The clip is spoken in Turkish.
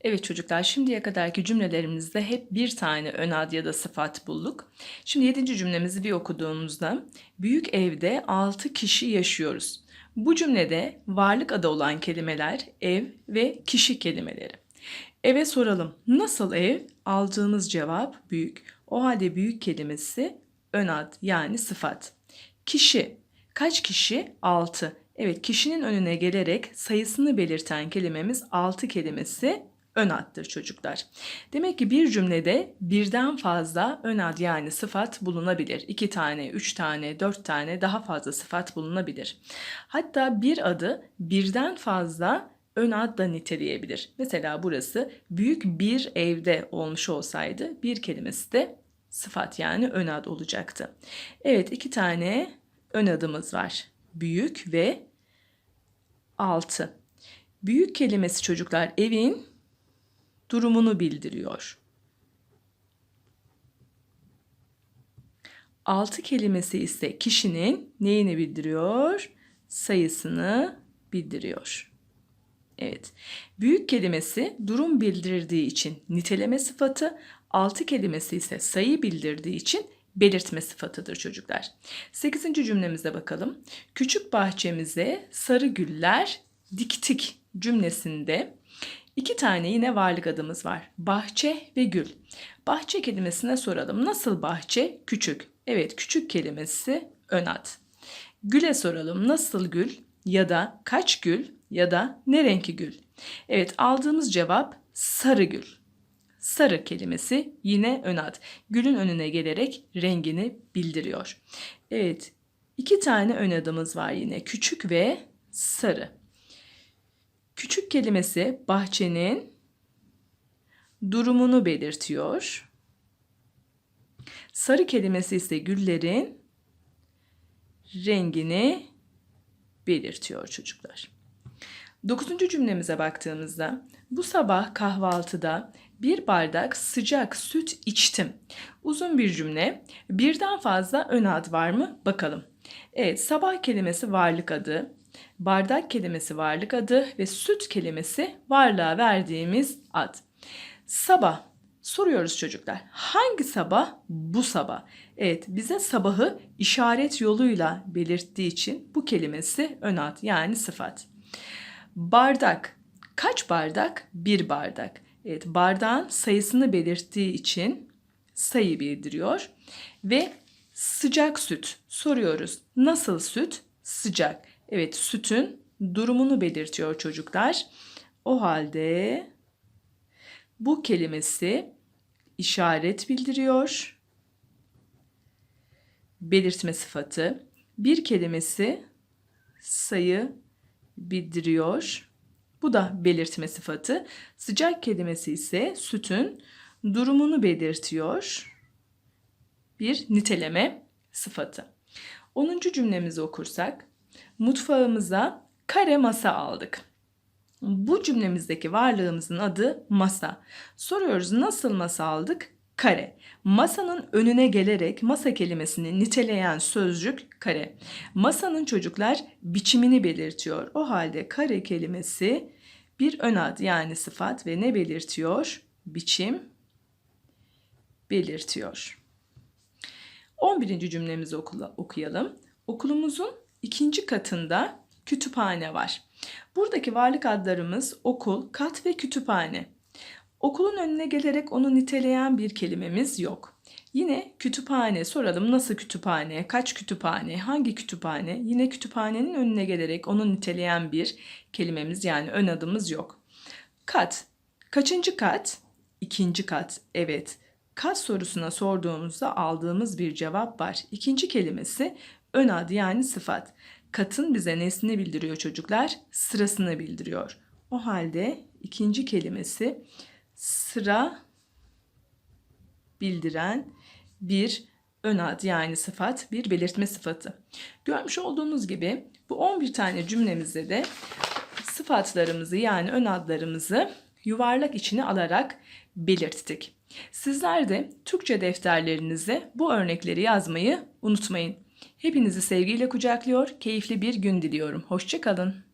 Evet çocuklar şimdiye kadarki cümlelerimizde hep bir tane ön ad ya da sıfat bulduk. Şimdi yedinci cümlemizi bir okuduğumuzda büyük evde altı kişi yaşıyoruz. Bu cümlede varlık adı olan kelimeler ev ve kişi kelimeleri. Eve soralım nasıl ev? Aldığımız cevap büyük. O halde büyük kelimesi ön ad yani sıfat. Kişi kaç kişi? 6. Evet kişinin önüne gelerek sayısını belirten kelimemiz 6 kelimesi ön addır çocuklar. Demek ki bir cümlede birden fazla ön ad yani sıfat bulunabilir. 2 tane, 3 tane, 4 tane daha fazla sıfat bulunabilir. Hatta bir adı birden fazla ön ad da niteleyebilir. Mesela burası büyük bir evde olmuş olsaydı bir kelimesi de sıfat yani ön ad olacaktı. Evet iki tane ön adımız var. Büyük ve altı. Büyük kelimesi çocuklar evin durumunu bildiriyor. Altı kelimesi ise kişinin neyini bildiriyor? Sayısını bildiriyor. Evet. Büyük kelimesi durum bildirdiği için niteleme sıfatı, altı kelimesi ise sayı bildirdiği için belirtme sıfatıdır çocuklar. Sekizinci cümlemize bakalım. Küçük bahçemize sarı güller diktik cümlesinde iki tane yine varlık adımız var. Bahçe ve gül. Bahçe kelimesine soralım. Nasıl bahçe? Küçük. Evet küçük kelimesi ön ad. Güle soralım. Nasıl gül? Ya da kaç gül? Ya da ne renkli gül? Evet aldığımız cevap sarı gül. Sarı kelimesi yine ön ad. Gülün önüne gelerek rengini bildiriyor. Evet, iki tane ön adımız var yine. Küçük ve sarı. Küçük kelimesi bahçenin durumunu belirtiyor. Sarı kelimesi ise güllerin rengini belirtiyor çocuklar. Dokuzuncu cümlemize baktığımızda bu sabah kahvaltıda bir bardak sıcak süt içtim. Uzun bir cümle. Birden fazla ön ad var mı? Bakalım. Evet, sabah kelimesi varlık adı, bardak kelimesi varlık adı ve süt kelimesi varlığa verdiğimiz ad. Sabah soruyoruz çocuklar. Hangi sabah? Bu sabah. Evet, bize sabahı işaret yoluyla belirttiği için bu kelimesi ön ad yani sıfat. Bardak. Kaç bardak? Bir bardak. Evet, bardağın sayısını belirttiği için sayı bildiriyor. Ve sıcak süt. Soruyoruz. Nasıl süt? Sıcak. Evet, sütün durumunu belirtiyor çocuklar. O halde bu kelimesi işaret bildiriyor. Belirtme sıfatı. Bir kelimesi sayı bildiriyor. Bu da belirtme sıfatı. Sıcak kelimesi ise sütün durumunu belirtiyor. Bir niteleme sıfatı. 10. cümlemizi okursak mutfağımıza kare masa aldık. Bu cümlemizdeki varlığımızın adı masa. Soruyoruz nasıl masa aldık? Kare. Masanın önüne gelerek masa kelimesini niteleyen sözcük kare. Masanın çocuklar biçimini belirtiyor. O halde kare kelimesi bir ön ad yani sıfat ve ne belirtiyor? Biçim belirtiyor. 11. cümlemizi okuyalım. Okulumuzun ikinci katında kütüphane var. Buradaki varlık adlarımız okul, kat ve kütüphane. Okulun önüne gelerek onu niteleyen bir kelimemiz yok. Yine kütüphane soralım nasıl kütüphane, kaç kütüphane, hangi kütüphane? Yine kütüphanenin önüne gelerek onu niteleyen bir kelimemiz yani ön adımız yok. Kat, kaçıncı kat? İkinci kat, evet. Kat sorusuna sorduğumuzda aldığımız bir cevap var. İkinci kelimesi ön ad yani sıfat. Katın bize nesini bildiriyor çocuklar? Sırasını bildiriyor. O halde ikinci kelimesi sıra bildiren bir ön ad yani sıfat, bir belirtme sıfatı. Görmüş olduğunuz gibi bu 11 tane cümlemizde de sıfatlarımızı yani ön adlarımızı yuvarlak içine alarak belirttik. Sizler de Türkçe defterlerinize bu örnekleri yazmayı unutmayın. Hepinizi sevgiyle kucaklıyor, keyifli bir gün diliyorum. Hoşçakalın.